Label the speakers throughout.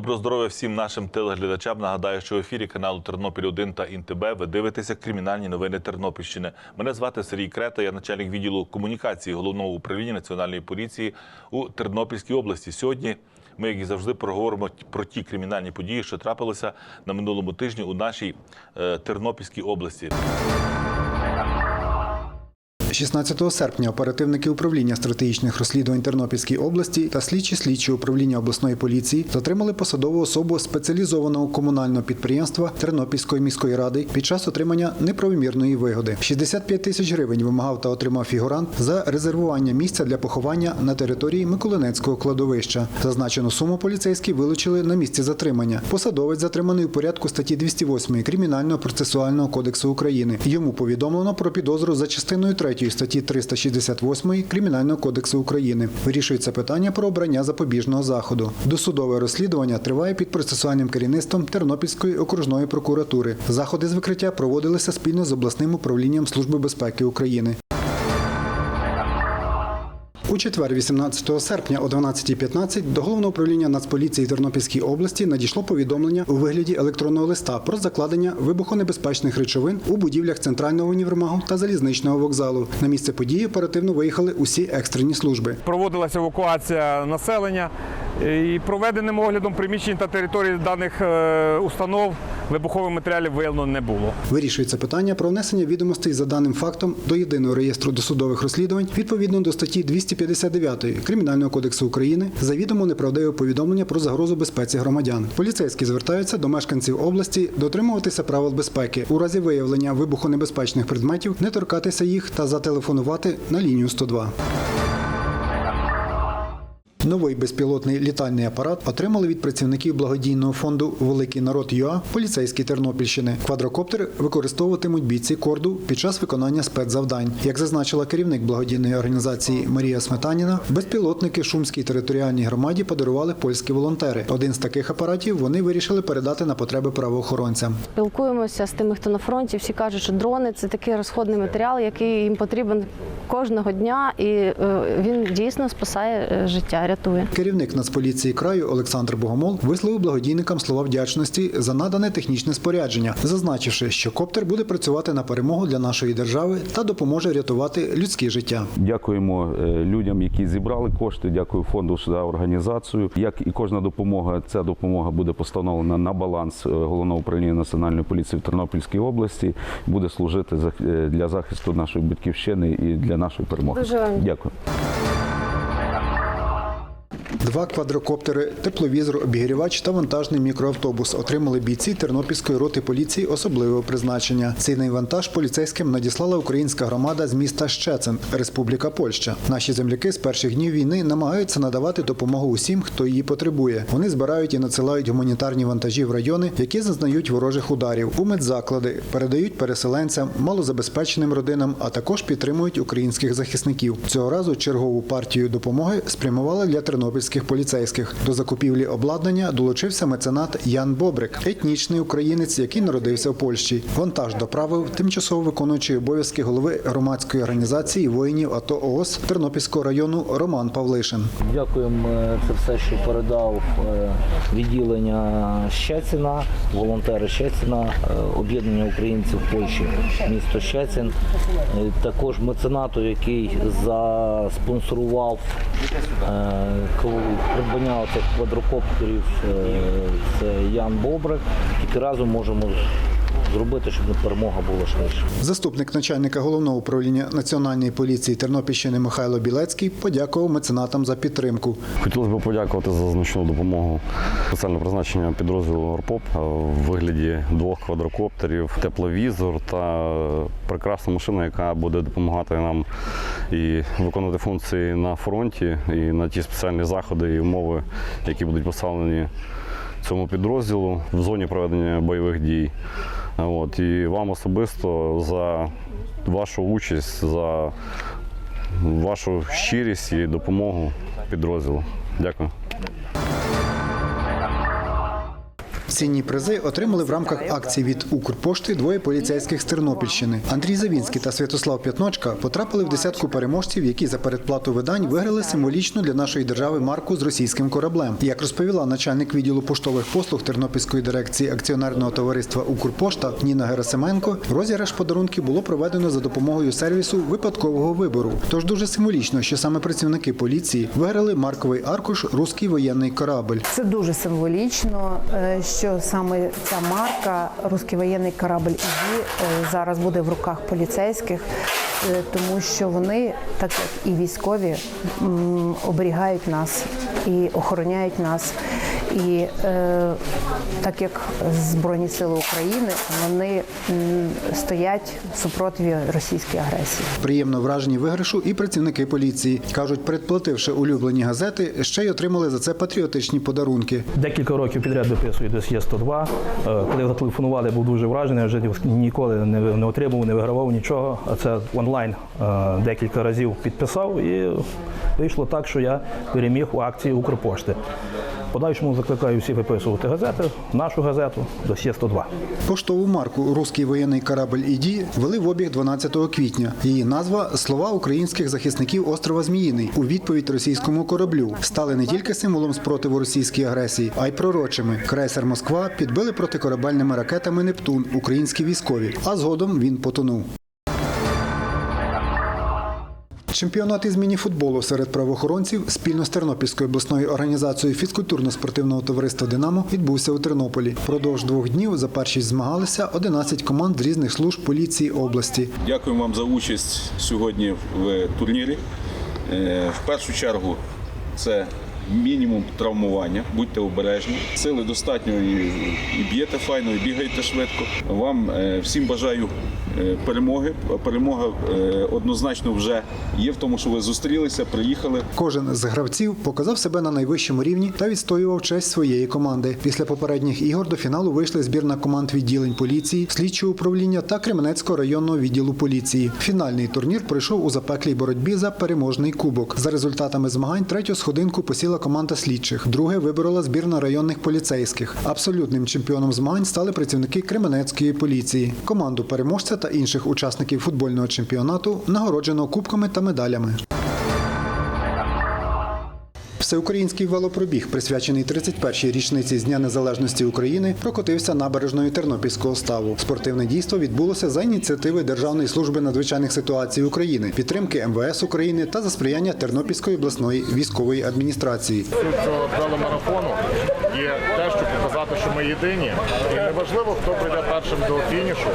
Speaker 1: Доброго здоров'я всім нашим телеглядачам. Нагадаю, що в ефірі каналу Тернопіль 1 та ІНТБ ви дивитеся кримінальні новини Тернопільщини. Мене звати Сергій Крета, я начальник відділу комунікації головного управління національної поліції у Тернопільській області. Сьогодні ми, як і завжди, проговоримо про ті кримінальні події, що трапилися на минулому тижні у нашій е, Тернопільській області.
Speaker 2: 16 серпня оперативники управління стратегічних розслідувань Тернопільської області та слідчі слідчі управління обласної поліції затримали посадову особу спеціалізованого комунального підприємства Тернопільської міської ради під час отримання неправомірної вигоди. 65 тисяч гривень вимагав та отримав фігурант за резервування місця для поховання на території Миколинецького кладовища. Зазначену суму поліцейські вилучили на місці затримання. Посадовець затриманий у порядку статті 208 Кримінального процесуального кодексу України. Йому повідомлено про підозру за частиною 3 статті 368 Кримінального кодексу України. Вирішується питання про обрання запобіжного заходу. Досудове розслідування триває під процесуальним керівництвом Тернопільської окружної прокуратури. Заходи з викриття проводилися спільно з обласним управлінням Служби безпеки України. У четвер, 18 серпня о 12.15 до головного управління Нацполіції Тернопільській області надійшло повідомлення у вигляді електронного листа про закладення вибухонебезпечних речовин у будівлях центрального універмагу та залізничного вокзалу. На місце події оперативно виїхали усі екстрені служби.
Speaker 3: Проводилася евакуація населення і проведеним оглядом приміщень та територій даних е, установ вибухових матеріалів виявлено не було.
Speaker 2: Вирішується питання про внесення відомостей за даним фактом до єдиного реєстру досудових розслідувань відповідно до статті 259 Кримінального кодексу України завідомо неправдиве повідомлення про загрозу безпеці громадян. Поліцейські звертаються до мешканців області дотримуватися правил безпеки у разі виявлення вибухонебезпечних предметів, не торкатися їх та зателефонувати на лінію 102. Новий безпілотний літальний апарат отримали від працівників благодійного фонду Великий народ ЮА поліцейські Тернопільщини. Квадрокоптер використовуватимуть бійці корду під час виконання спецзавдань. Як зазначила керівник благодійної організації Марія Сметаніна, безпілотники Шумській територіальній громаді подарували польські волонтери. Один з таких апаратів вони вирішили передати на потреби правоохоронцям.
Speaker 4: Спілкуємося з тими, хто на фронті. Всі кажуть, що дрони це такий розходний матеріал, який їм потрібен кожного дня, і е, він дійсно спасає е, життя, рятує.
Speaker 2: Керівник Нацполіції краю Олександр Богомол висловив благодійникам слова вдячності за надане технічне спорядження, зазначивши, що коптер буде працювати на перемогу для нашої держави та допоможе рятувати людське життя.
Speaker 5: Дякуємо е, людям, які зібрали кошти. Дякую фонду за організацію. Як і кожна допомога, ця допомога буде постановлена на баланс е, головного управління національної поліції в Тернопільській області. Буде служити е, для захисту нашої батьківщини і для нашої перемоги.
Speaker 4: Дуже вам
Speaker 5: Дякую.
Speaker 2: Два квадрокоптери, тепловізор, обігрівач та вантажний мікроавтобус отримали бійці Тернопільської роти поліції особливого призначення. Цінний вантаж поліцейським надіслала українська громада з міста Щецин, Республіка Польща. Наші земляки з перших днів війни намагаються надавати допомогу усім, хто її потребує. Вони збирають і надсилають гуманітарні вантажі в райони, які зазнають ворожих ударів, у медзаклади, передають переселенцям, малозабезпеченим родинам, а також підтримують українських захисників. Цього разу чергову партію допомоги спрямували для тернопільських поліцейських. До закупівлі обладнання долучився меценат Ян Бобрик, етнічний українець, який народився в Польщі. Вантаж доправив тимчасово виконуючий обов'язки голови громадської організації воїнів АТО ООС Тернопільського району Роман Павлишин.
Speaker 6: Дякуємо е, це все, що передав е, відділення Щецина, волонтери Щецина, е, об'єднання українців Польщі, місто Щецин. Також меценату, який заспонсорував придбання цих квадрокоптерів, е, це Ян Бобрик. Тільки разом можемо зробити, щоб перемога була швидше.
Speaker 2: Заступник начальника головного управління національної поліції Тернопільщини Михайло Білецький подякував меценатам за підтримку.
Speaker 7: Хотілося б подякувати за значну допомогу спеціального призначення підрозділу ОРПОП в вигляді двох квадрокоптерів, тепловізор та прекрасна машина, яка буде допомагати нам і виконувати функції на фронті, і на ті спеціальні заходи і умови, які будуть поставлені цьому підрозділу в зоні проведення бойових дій. От, і вам особисто за вашу участь, за вашу щирість і допомогу підрозділу. Дякую.
Speaker 2: Цінні призи отримали в рамках акції від Укрпошти двоє поліцейських з Тернопільщини. Андрій Завінський та Святослав П'ятночка потрапили в десятку переможців, які за передплату видань виграли символічну для нашої держави марку з російським кораблем. Як розповіла начальник відділу поштових послуг Тернопільської дирекції акціонерного товариства Укрпошта Ніна Герасименко, розіграш подарунків було проведено за допомогою сервісу випадкового вибору. Тож дуже символічно, що саме працівники поліції виграли марковий аркуш Руський воєнний корабль.
Speaker 8: Це дуже символічно, е, що саме ця марка Руський воєнний корабль «Ізі» е, зараз буде в руках поліцейських, е, тому що вони, так як і військові, оберігають нас і охороняють нас. І е, так як Збройні Сили України вони стоять супротиві російській агресії.
Speaker 2: Приємно вражені виграшу і працівники поліції кажуть, предплативши улюблені газети, ще й отримали за це патріотичні подарунки.
Speaker 9: Декілька років підряд виписую досьє 102. Е, Коли зателефонували, був дуже вражений. Вже ніколи не, не отримував, не вигравав нічого. А це онлайн е, декілька разів підписав і вийшло так, що я переміг у акції Укрпошти. Подальшому закликаю всіх виписувати газети, нашу газету, досьє 102.
Speaker 2: Поштову марку Руський воєнний корабль «Іді» ввели в обіг 12 квітня. Її назва слова українських захисників острова Зміїний у відповідь російському кораблю стали не тільки символом спротиву російській агресії, а й пророчими. Крейсер Москва підбили протикорабельними ракетами Нептун українські військові, а згодом він потонув. Чемпіонат із міні-футболу серед правоохоронців спільно з Тернопільською обласною організацією фізкультурно-спортивного товариства Динамо відбувся у Тернополі. Продовж двох днів за першість змагалися 11 команд з різних служб поліції області.
Speaker 10: Дякуємо вам за участь сьогодні в турнірі. Е, В першу чергу це мінімум травмування, будьте обережні. Сили достатньо і, б'єте файно, і бігаєте швидко. Вам е, всім бажаю е, перемоги. Перемога е, однозначно вже є в тому, що ви зустрілися, приїхали.
Speaker 2: Кожен з гравців показав себе на найвищому рівні та відстоював честь своєї команди. Після попередніх ігор до фіналу вийшли збірна команд відділень поліції, слідчого управління та Кременецького районного відділу поліції. Фінальний турнір пройшов у запеклій боротьбі за переможний кубок. За результатами змагань третю сходинку посіла команда слідчих. Друге виборола збірна районних поліцейських. Абсолютним чемпіоном змагань стали працівники Кременецької поліції. Команду переможця та інших учасників футбольного чемпіонату нагороджено кубками та медалями. Всеукраїнський велопробіг, присвячений 31-й річниці з Дня Незалежності України, прокотився набережною Тернопільського ставу. Спортивне дійство відбулося за ініціативи Державної служби надзвичайних ситуацій України, підтримки МВС України та за сприяння Тернопільської обласної військової адміністрації.
Speaker 11: Суть цього веломарафону є те, щоб показати, що ми єдині. І не важливо, хто прийде першим до фінішу,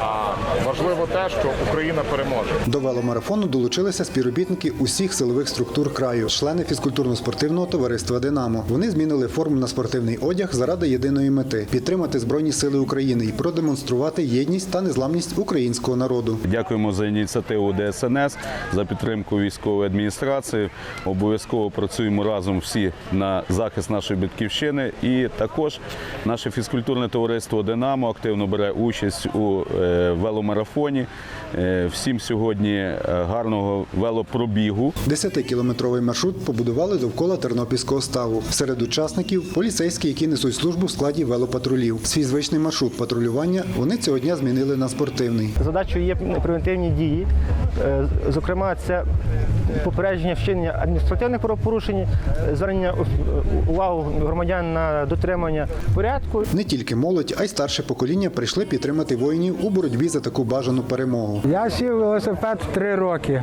Speaker 11: а важливо те, що Україна переможе.
Speaker 2: До веломарафону долучилися співробітники усіх силових структур краю, члени фізкультурно-спортивного товариства Динамо. Вони змінили форму на спортивний одяг заради єдиної мети підтримати збройні сили України і продемонструвати єдність та незламність українського народу.
Speaker 5: Дякуємо за ініціативу ДСНС, за підтримку військової адміністрації. Обов'язково працюємо разом всі на захист нашої батьківщини. І також наше фізкультурне товариство Динамо активно бере участь у е, веломарафоні. Е, Всім сьогодні е, гарного велопробігу.
Speaker 2: 10-кілометровий маршрут побудували довкола Тернопільського ставу. Серед учасників поліцейські, які несуть службу в складі велопатрулів. Свій звичний маршрут патрулювання вони цього дня змінили на спортивний.
Speaker 12: Задачою є превентивні дії. Зокрема, це попередження вчинення адміністративних правопорушень, звернення увагу громадян на дотримання порядку.
Speaker 2: Не тільки молодь, а й старше покоління прийшли підтримати воїнів у боротьбі за таку бажану перемогу.
Speaker 13: Я сів велосипед три роки.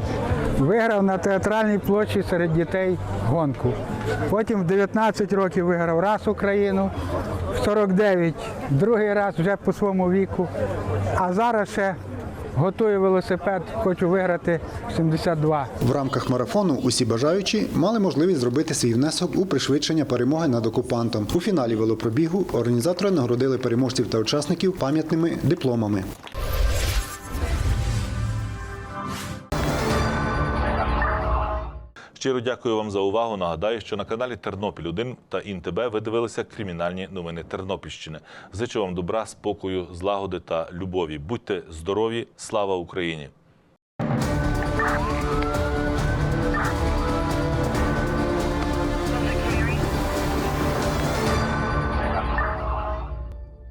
Speaker 13: Виграв на театральній площі серед дітей гонку. Потім в 19 років виграв раз Україну, в 49 другий раз вже по своєму віку. А зараз ще готую велосипед, хочу виграти 72.
Speaker 2: В рамках марафону усі бажаючі мали можливість зробити свій внесок у пришвидшення перемоги над окупантом. У фіналі велопробігу організатори нагородили переможців та учасників пам'ятними дипломами.
Speaker 1: Щиро дякую вам за увагу. Нагадаю, що на каналі Тернопіль 1 та ІНТБ ви дивилися кримінальні новини Тернопільщини. Зичу вам добра, спокою, злагоди та любові. Будьте здорові! Слава Україні!